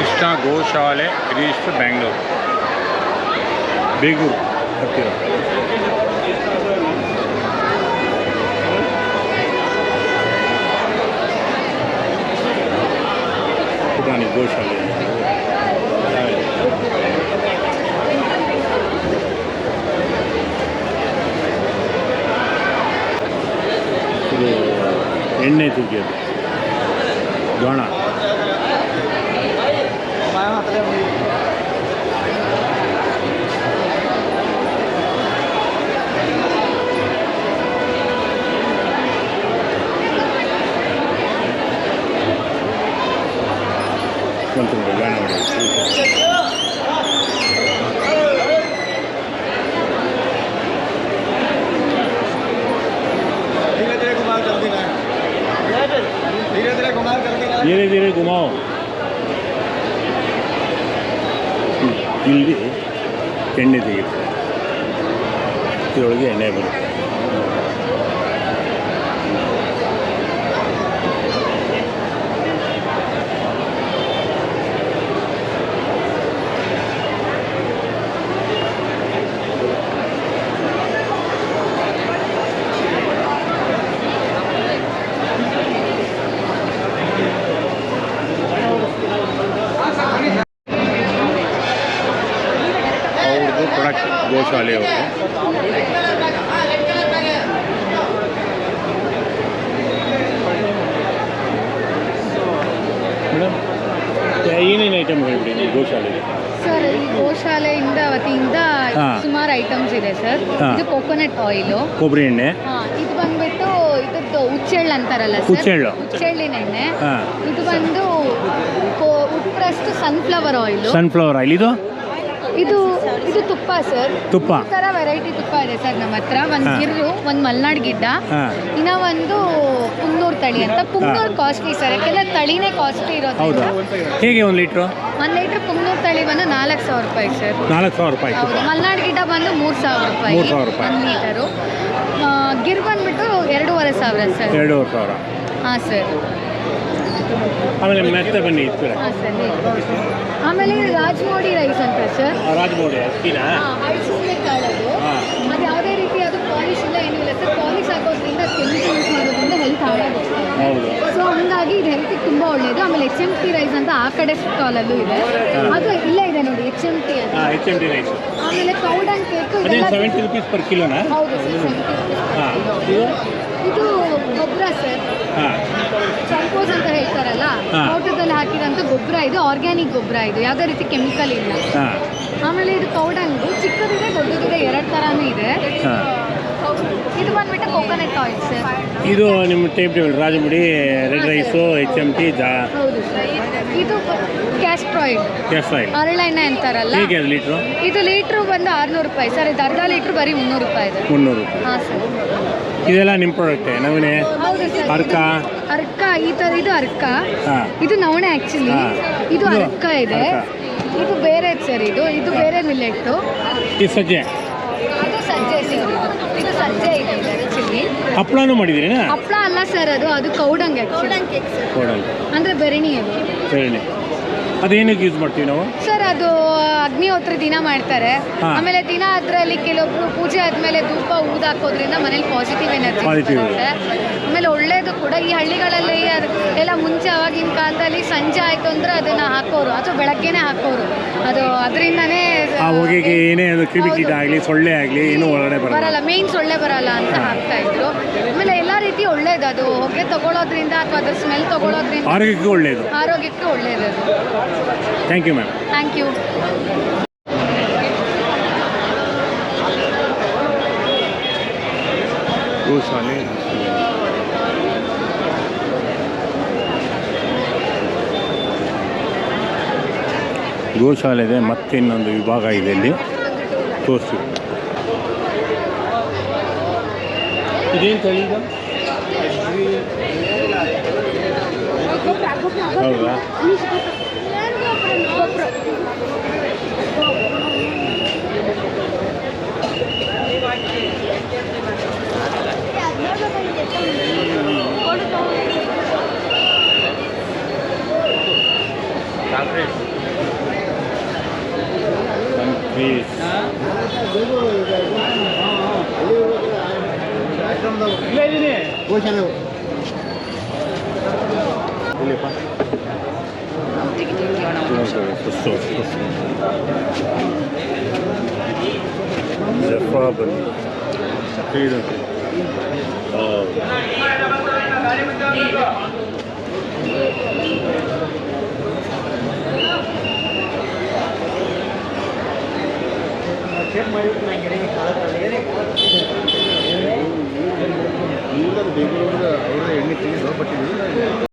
ಕೃಷ್ಣ ಗೋಶಾಲೆ ಗಿರೀಶ್ ಬೆಂಗಳೂರು. ಬೇಗೂರು ಹತ್ತಿರ. ಪುಟಾಣಿ ಗೋಶಾಲೆ. ಎಣ್ಣೆ ತೆಗಿಯೋದು ಗಾಣ ಮುಖ್ಯಮಂತ್ರಿ ಕಲ್ಯಾಣ ಧೀರೆ ಧೀರೆ ಗುಮಾವ್. ಇಲ್ಲಿ ಎಣ್ಣೆ ತೆಗಿತಾರೆ ಇದರೊಳಗೆ ಎಣ್ಣೆ ಬರುತ್ತೆ. ಮೇಡಮ್ ಏನೇನು ಐಟಮ್ ಹೇಳ್ಬಿಡಿ ಗೋಶಾಲೆಗೆ? ಸರ್ ಈ ಗೋಶಾಲೆಯಿಂದ ವತಿಯಿಂದ ಸುಮಾರು ಐಟಮ್ಸ್ ಇದೆ ಸರ್. ಇದು ಕೋಕೋನಟ್ ಆಯಿಲು ಕೊಬ್ಬರಿ ಎಣ್ಣೆ. ಇದು ಬಂದ್ಬಿಟ್ಟು ಇದ್ರದ್ದು ಉಚ್ಚೆಳ್ಳು ಅಂತಾರಲ್ಲ ಸರ್? ಉಚ್ಚೆಳ್ಳು. ಉಚ್ಚೆಳ್ಳಿನ ಎಣ್ಣೆ. ಇದು ಬಂದು ಉಟ್ಪ್ರಸ್ಟ್ ಸನ್ಫ್ಲವರ್ ಆಯಿಲು ಸನ್ಫ್ಲವರ್ ಆಯಿಲ್ ಇದು? ಇದು ಇದು ತುಪ್ಪ ಸರ್ ತುಪ್ಪ. ತರ ವೆರೈಟಿ ತುಪ್ಪ ಇದೆ ಸರ್ ನಮ್ಮ ಹತ್ರ. ಒಂದು. ಗಿರ್ರು ಒಂದು ಮಲ್ನಾಡ್ ಗಿಡ್ಡ. ಇನ್ನ ಒಂದು ಪುಂಗ್ನೂರ್ ತಳಿ ಅಂತ. ಪುಂಗ್ನೂರ್ ಕಾಸ್ಟ್ಲಿ ಸರ್ ಯಾಕಂದ್ರೆ ತಳಿನೇ ಕಾಸ್ಟ್ಲಿ ಇರೋದು ಹೇಗೆ ಒಂದು ಲೀಟ್ರು? ಒಂದು ಲೀಟ್ರ್ ಪುಂಗ್ನೂರ್ ತಳಿ ಬಂದು ನಾಲ್ಕು ಸಾವಿರ ರೂಪಾಯಿ ಸರ್ ನಾಲ್ಕು ಸಾವಿರ ರೂಪಾಯಿ. ಮಲ್ನಾಡ್ ಗಿಡ್ಡ ಬಂದು ಮೂರು ಸಾವಿರ ರೂಪಾಯಿ. ಮೂರು ಸಾವಿರ ರೂಪಾಯಿ. ಒಂದು ಲೀಟರು. ಗಿರ್ ಬಂದ್ಬಿಟ್ಟು ಎರಡೂವರೆ ಸಾವಿರ ಸರ್ ಎರಡೂವರೆ ಸಾವಿರ. ಹಾಂ ಸರ್ ಆಮೇಲೆ ಮೆತ್ತೆ ಬನ್ನಿ ಇತ್ತು ಆಮೇಲೆ ರಾಜ್ಮೋಡಿ ರೈಸ್ ಅಂತ ಸರ್. ರಾಜಮೌಳಿ ಅಕ್ಕಿನಾ? ಅಳಿಸಿದ್ರೆ ಕಾಳದು. ಅದು ಯಾವುದೇ ರೀತಿ ಅದು ಪಾಲಿಶ್ ಇಲ್ಲ ಏನೂ ಇಲ್ಲ ಸರ್. ಪಾಲಿಶ್ ಹಾಕೋದ್ರಿಂದ ಕೆಮಿಕಲ್ ಯೂಸ್ ಮಾಡೋದ್ರಿಂದ ಹೆಲ್ತ್ ಹಾಳಾಗುತ್ತೆ ಸೊ ಹಂಗಾಗಿ ಇದು ಹೆಲ್ತಿಗೆ ತುಂಬ ಒಳ್ಳೆಯದು ಆಮೇಲೆ ಎಚ್ ಎಂ ಟಿ ರೈಸ್ ಅಂತ ಆ ಕಡೆ ಸ್ಟಾಲಲ್ಲೂ ಇದೆ. ಅದು ಇಲ್ಲೇ ಇದೆ ನೋಡಿ ಎಚ್ ಎಂ ಟಿ ಅಂತ. ಎಚ್ ಎಂ ಟಿ ರೈಸ್ ಆಮೇಲೆ ಕೌಡ್ ಅಂಡ್ ಕೇಕ್ ಅದೇನು ಸೆವೆಂಟಿ ರುಪೀಸ್ ಪರ್ ಕಿಲೋನಾ ಹೌದು ಸರ್ 70 ಹಾಂ ಇದು? ಇದು ಗೊಬ್ಬರ ಸರ್. ಹಾಂ. ಕಂಪೋಸ್ ಅಂತ ಹೇಳ್ತಾರಲ್ಲ ಹಾ. ತೋಟದಲ್ಲಿ ಹಾಕಿದಂತ ಗೊಬ್ಬರ ಇದು ಆರ್ಗ್ಯಾನಿಕ್ ಗೊಬ್ಬರ ಇದು ಯಾವುದೇ ರೀತಿ ಕೆಮಿಕಲ್ ಇಲ್ಲ. ಹಾಂ. ಆಮೇಲೆ ಇದು ಕೌಡಂಗು ಚಿಕ್ಕದಿದೆ ದೊಡ್ಡದಿದೆ ಎರಡು ಥರನೂ ಇದೆ. ಹಾಂ. ಇದು ಬಂದ್ಬಿಟ್ಟು ಕೋಕೋನಟ್ ಆಯಿಲ್ ಸರ್. ಇದು ನಿಮ್ಮ tape table Rajamudi red rice H M T ಜಾ ಹೌದು ಸರ್. ಇದು ಕ್ಯಾಸ್ಟ್ರಾಯ್ಡ್ ಆಯಿಲ್ ಹರಳೆಣ್ಣೆ ಅಂತಾರಲ್ಲ? ಹೇಗೆ ಅದು ಲೀಟ್ರು? ಇದು ಲೀಟ್ರು ಬಂದು ಆರ್ನೂರು ರೂಪಾಯಿ. ಸರ್ ಇದು ಅರ್ಧ ಲೀಟ್ರ್ ಬರೀ ಮುನ್ನೂರು ರೂಪಾಯಿ ಇದೆ. ಮುನ್ನೂರು ರೂಪಾಯಿ. ಹಾಂ ಸರ್. ಇದೆಲ್ಲ ನಿಮ್ಮ ಪ್ರಾಡಕ್ಟೇ ನವಣೆ ಹೌದು ಸರ್. ಅರ್ಕ? ಅರ್ಕ ಈ ಥರ ಇದು ಅರ್ಕ. ಹಾಂ. ಇದು ನವಣೆ ಆ್ಯಕ್ಚುಲಿ ಇದು ಅರ್ಕ ಇದೆ. ಇದು ಬೇರೆ ಸರ್ ಇದು. ಇದು ಬೇರೆ ಮಿಲ್ಲೆಟ್ಟು ಸಜ್ಜೆ? ಸಜ್ಜೆ ಸರ್ ಇದು ಸಜ್ಜೆ ಇದೆ ಆ್ಯಕ್ಚುಲಿ ಹಪ್ಪಳನೂ ಮಾಡಿದ್ದೀರಿನಾ? ಹಪ್ಪಳ ಅಲ್ಲ ಸರ್ ಅದು ಅದು ಕೌಡಂಗ್ ಅಂದ್ರೆ ಕೊಡಲ್ಲ ಅಂದರೆ ಬೆರಣಿ ಅದು ಸರಿನೇ ಅದೇನಕ್ಕೆ ಯೂಸ್ ಮಾಡ್ತೀವಿ ನಾವು? ಸರ್ ಅದು ಅಗ್ನಿಹೋತ್ರ ದಿನ ಮಾಡ್ತಾರೆ. ಹಾ. ಆಮೇಲೆ ದಿನ ಅದರಲ್ಲಿ ಕೆಲವೊಬ್ರು ಪೂಜೆ ಆದ್ಮೇಲೆ ಧೂಪ ಊದು ಹಾಕೋದ್ರಿಂದ ಮನೇಲಿ ಪಾಸಿಟಿವ್ ಎನರ್ಜಿ Positive. ಆಮೇಲೆ ಒಳ್ಳೇದು ಕೂಡ ಈ ಹಳ್ಳಿಗಳಲ್ಲಿ ಅದ್- ಎಲ್ಲ ಮುಂಚೆ ಅವಾಗಿನ ಕಾಲದಲ್ಲಿ ಸಂಜೆ ಆಯಿತು ಅಂದ್ರೆ ಅದನ್ನು ಹಾಕೋರು. ಅಥವಾ ಬೆಳಗ್ಗೆನೇ ಹಾಕೋರು. ಅದು ಅದರಿಂದನೇ ಆ ಹೊಗೆಗೆ ಏನೇ ಅದು ಆಗಲಿ ಸೊಳ್ಳೆ ಆಗಲಿ ಏನು ಒಳಗಡೆ ಬರಲ್ಲ. ಮೇನ್ ಸೊಳ್ಳೆ ಬರಲ್ಲ ಅಂತ. ಹಾಕ್ತಾ ಇದ್ರು. ಆಮೇಲೆ ಎಲ್ಲ ರೀತಿ ಒಳ್ಳೇದು ಅದು. ಹೊಗೆ ತಗೊಳ್ಳೋದ್ರಿಂದ ಅಥವಾ ಅದ್ರ ಸ್ಮೆಲ್ ತಗೊಳ್ಳೋದ್ರಿಂದ ಆರೋಗ್ಯಕ್ಕೆ ಒಳ್ಳೇದು. ಆರೋಗ್ಯಕ್ಕೆ ಒಳ್ಳೇದು ಅದು. Thank you ma'am thank you ಗೋಶಾಲೆ ಗೋಶಾಲೆ ಇದೆ ಮತ್ತೆ ಇನ್ನೊಂದು ವಿಭಾಗ ಇದೆ ಇಲ್ಲಿ. ತೋರಿಸಿ. ಇದೇನು ತಳಿ ಹೌದಾ? Oh. ಬೆಂಗಳೂರು ಅವರ ಎಣ್ಣೆ ತಿಂದು ಬಟ್ಟಿದ್ವಿ